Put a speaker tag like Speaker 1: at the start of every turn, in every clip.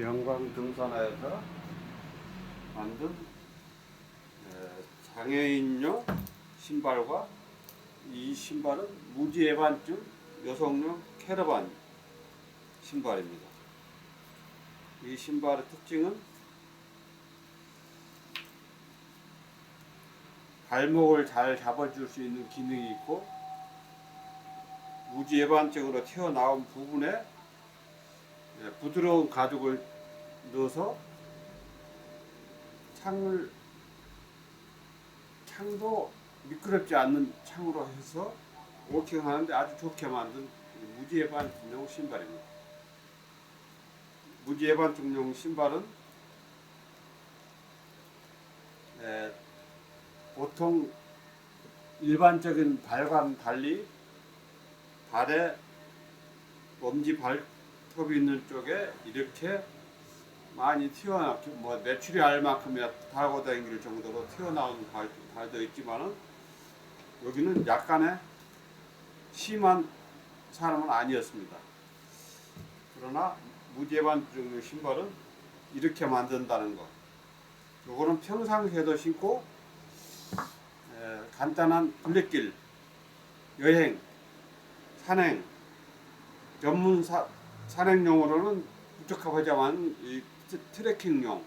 Speaker 1: 명광 등산하에서 만든 에, 장애인용 신발과 이 신발은 무지 예반증 여성용 캐러반 신발입니다. 이 신발의 특징은 발목을 잘 잡아줄 수 있는 기능이 있고 무지 예반적으로 튀어나온 부분에 예, 부드러운 가죽을 넣어서 창을 창도 미끄럽지 않는 창으로 해서 워킹 하는데 아주 좋게 만든 무지 예반증용 신발입니다. 무지 예반증용 신발은 에, 보통 일반적인 발과는 달리 발에 엄지 발톱이 있는 쪽에 이렇게 많이 튀어나 뭐 매출이 알 만큼이나 타고 다닐 정도로 튀어나온 발, 발도 있지만은 여기는 약간의 심한 사람은 아니었습니다. 그러나 무제반 종류 신발은 이렇게 만든다는 것. 요거는 평상시에도 신고 에, 간단한 블랙길 여행 산행 전문 사, 산행용으로는 부적합하지만 이 트- 트레킹용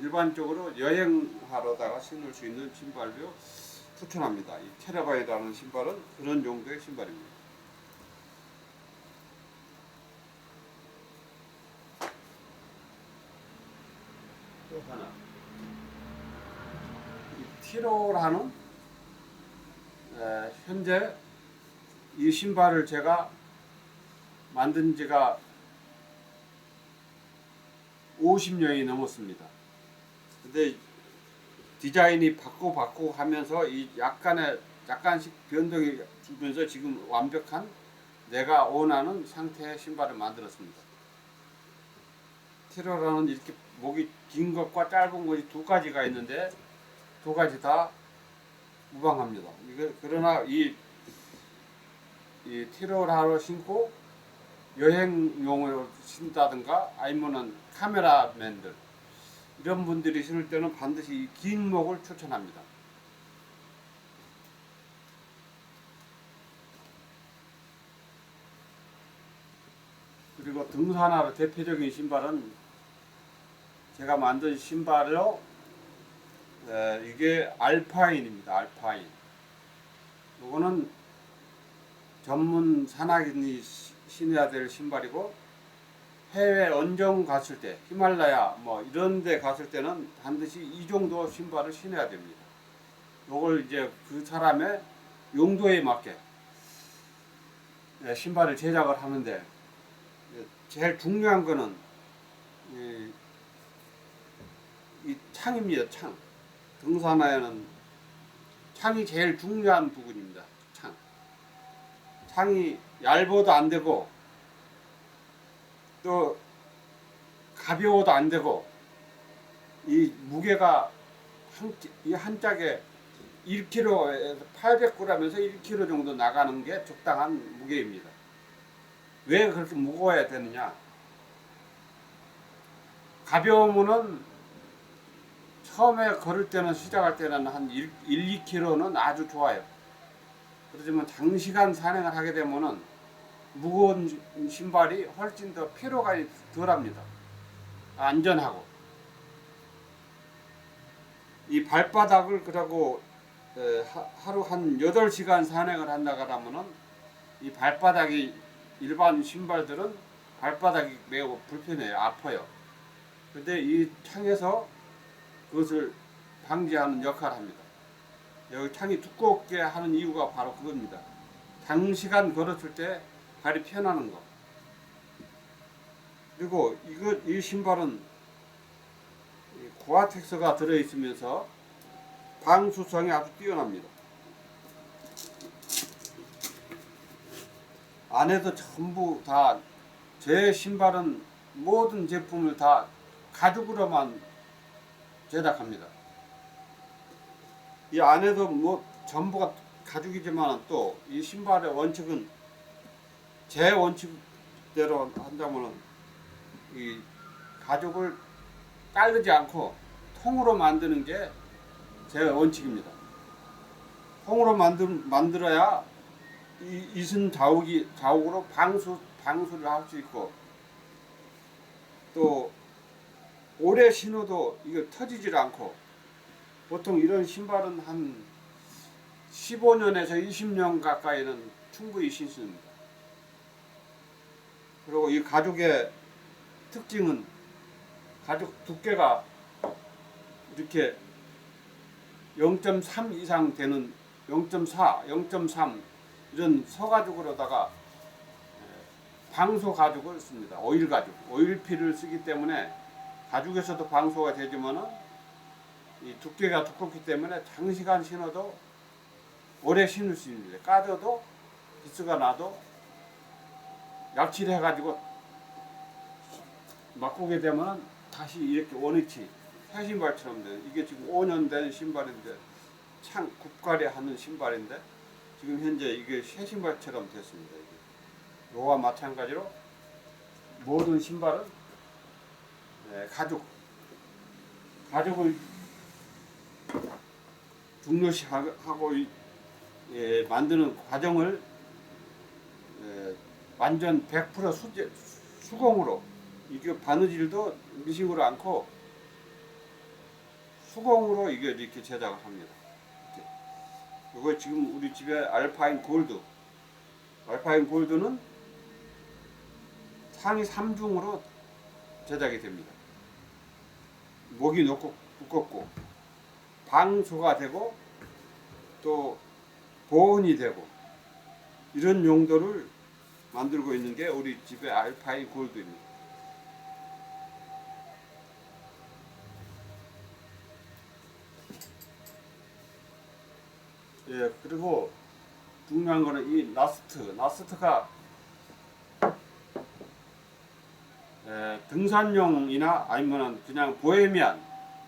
Speaker 1: 일반적으로 여행하러다가 신을 수 있는 신발로 추천합니다. 이 테라바이라는 신발은 그런 용도의 신발입니다. 또 하나 이 티로라는 에, 현재 이 신발을 제가 만든 지가 50년이 넘었습니다. 근데 디자인이 바꾸고 바꾸고 하면서 이 약간의 약간씩 변동이 주면서 지금 완벽한 내가 원하는 상태의 신발을 만들었습니다. 티로라는 이렇게 목이 긴 것과 짧은 것이 두 가지가 있는데 두 가지 다 무방합니다. 이거 그러나 이, 이 티로라로 신고 여행용으로 신다든가 아니면은 카메라맨들 이런 분들이 신을 때는 반드시 이긴 목을 추천합니다. 그리고 등산화로 대표적인 신발은 제가 만든 신발로 에, 이게 알파인입니다. 알파인. 이거는 전문 산악인이 시- 신어야 될 신발이고 해외 언정 갔을 때 히말라야 뭐 이런 데 갔을 때는 반드시 이 정도 신발을 신어야 됩니다. 요걸 이제 그 사람의 용도에 맞게 예, 신발을 제작을 하는데 예, 제일 중요한 거는 이, 이 창입니다. 창. 등산화에는 창이 제일 중요한 부분입니다. 창. 창이 얇아도 안 되고 또 가벼워도 안 되고 이 무게가 한, 이한 짝에 1kg에서 800g에서 1kg 정도 나가는 게 적당한 무게입니다. 왜 그렇게 무거워야 되느냐? 가벼우면은 처음에 걸을 때는 시작할 때는 한 1, 1 2kg는 아주 좋아요. 그렇지만 장시간 산행을 하게 되면은 무거운 신발이 훨씬 더 피로가 덜합니다. 안전하고 이 발바닥을 그러고 에, 하- 하루 한 8시간 산행을 한다 그러면은 이 발바닥이 일반 신발들은 발바닥이 매우 불편해요. 아파요. 근데 이 창에서 그것을 방지하는 역할을 합니다. 여기 창이 두껍게 하는 이유가 바로 그겁니다. 장시간 걸었을 때 발이 편하는 거. 그리고 이거 이 신발은 이 고아텍스가 들어 있으면서 방수성이 아주 뛰어납니다. 안에도 전부 다 제 신발은 모든 제품을 다 가죽으로만 제작합니다. 이 안에도 뭐 전부가 가죽이지만 또 이 신발의 원칙은 제 원칙대로 한다면은 이 가죽을 깔르지 않고 통으로 만드는 게 제 원칙입니다. 통으로 만들 만들어야 이 이순 자욱이 자욱으로 방수 방수를 할 수 있고 또 오래 신어도 이거 터지질 않고 보통 이런 신발은 한 15년에서 20년 가까이는 충분히 신습니다. 그리고 이 가죽의 특징은 가죽 두께가 이렇게 0.3 이상 되는 0.4, 0.3 이런 서가죽으로다가 에, 방소 가죽을 씁니다. 오일 가죽, 오일피를 쓰기 때문에 가죽에서도 방소가 되지만은 이 두께가 두껍기 때문에 장시간 신어도 오래 신을 수 있습니다. 까져도 기스가 나도 약칠해 가지고 바꾸게 되면은 다시 이렇게 원위치 새 신발처럼 돼요. 이게 지금 5년 된 신발인데 창 굽가리 하는 신발인데 지금 현재 이게 새 신발처럼 됐습니다. 이게. 요와 마찬가지로 모든 신발은 네, 가죽 가죽을 중요시하고 이- 예, 만드는 과정을 예, 완전 100% 수제, 수공으로 이게 바느질도 미싱으로 않고 수공으로 이게 이렇게 제작을 합니다. 이거 지금 우리 집에 알파인 골드 알파인 골드는 상위 3중으로 제작이 됩니다. 목이 높고 두껍고 방수가 되고 또 보온이 되고 이런 용도를 만들고 있는 게 우리 집의 알파인 골드입니다. 예, 그리고 중요한 거는 이 나스트. 나스트가 에, 등산용이나 아니면 그냥 보헤미안,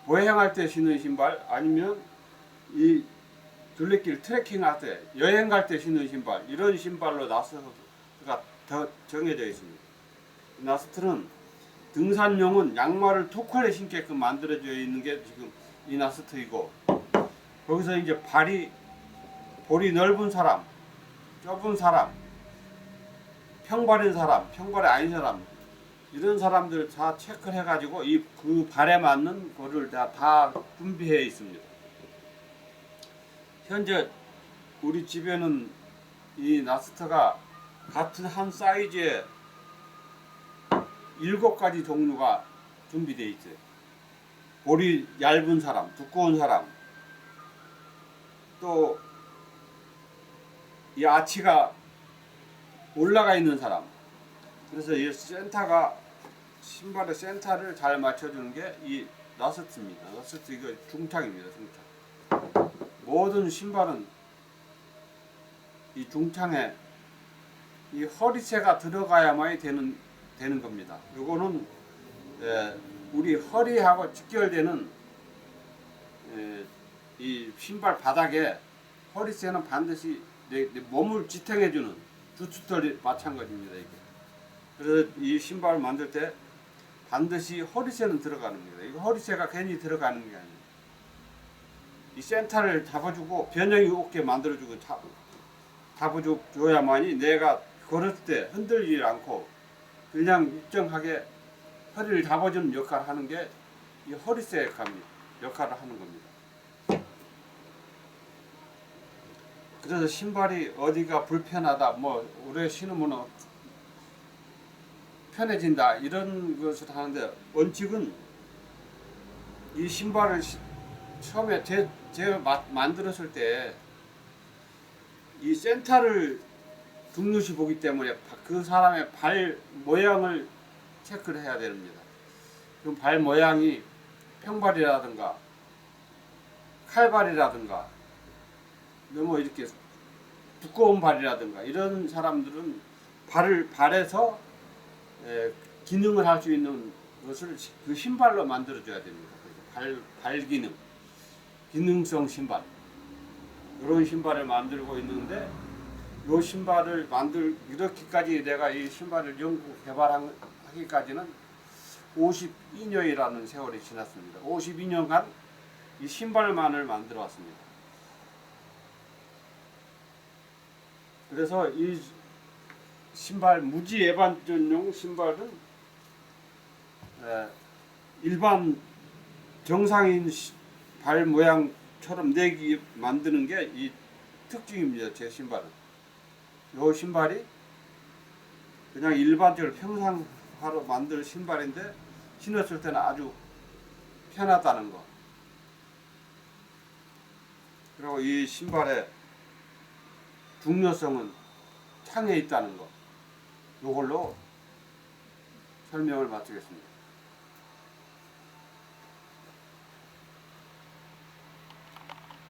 Speaker 1: 보행할 때 신는 신발 아니면 이 둘레길 트레킹 할 때, 여행 갈 때 신는 신발 이런 신발로 나스트 가 더 정해져 있습니다. 이 나스트는 등산용은 양말을 두 컬에 신게끔 만들어져 있는 게 지금 이 나스트이고 거기서 이제 발이 볼이 넓은 사람, 좁은 사람, 평발인 사람, 평발이 아닌 사람 이런 사람들 다 체크를 해가지고 이 그 발에 맞는 거를 다, 다 준비해 있습니다. 현재 우리 집에는 이 나스트가 같은 한 사이즈의 일곱 가지 종류가 준비되어 있어요. 볼이 얇은 사람, 두꺼운 사람, 또 이 아치가 올라가 있는 사람. 그래서 이 센터가 신발의 센터를 잘 맞춰주는 게 이 나스트입니다. 나스트 이거 중창입니다. 중창. 모든 신발은 이 중창에 이 허리쇠가 들어가야만이 되는 되는 겁니다. 요거는 에, 우리 허리하고 직결되는 에, 이 신발 바닥에 허리쇠는 반드시 내, 내 몸을 지탱해주는 주춧돌이 마찬가지입니다. 이게. 그래서 이 신발을 만들 때 반드시 허리쇠는 들어가는 겁니다. 이거 허리쇠가 괜히 들어가는 게 아니에요. 이 센터를 잡아주고 변형이 없게 만들어주고 잡, 잡아줘야만이 내가 걸을 때 흔들리지 않고 그냥 일정하게 허리를 잡아주는 역할을 하는 게이 역할입니다. 역할을 하는 겁니다. 그래서 신발이 어디가 불편하다, 뭐 오래 신으면 어- 편해진다 이런 것을 하는데 원칙은 이 신발을 시- 처음에 제, 제가 마- 만들었을 때 이 센터를 중요시 보기 때문에 바- 그 사람의 발 모양을 체크를 해야 됩니다. 그발 모양이 평발이라든가 칼발이라든가 너무 이렇게 두꺼운 발이라든가 이런 사람들은 발을 발에서 에, 기능을 할 수 있는 것을 시- 그 신발로 만들어 줘야 됩니다. 발, 발 기능, 기능성 신발 이런 신발을 만들고 있는데 이 신발을 만들 이렇게까지 내가 이 신발을 연구 개발하기까지는 52년이라는 세월이 지났습니다. 52년간 이 신발만을 만들어 왔습니다. 그래서 이 신발 무지 예반전용 신발은 에, 일반 정상인 시- 발 모양처럼 내기 만드는 게 이 특징입니다. 제 신발은. 요 신발이 그냥 일반적으로 평상하로 만들 신발인데 신었을 때는 아주 편하다는 거. 그리고 이 신발의 중요성은 창에 있다는 거. 요걸로 설명을 마치겠습니다.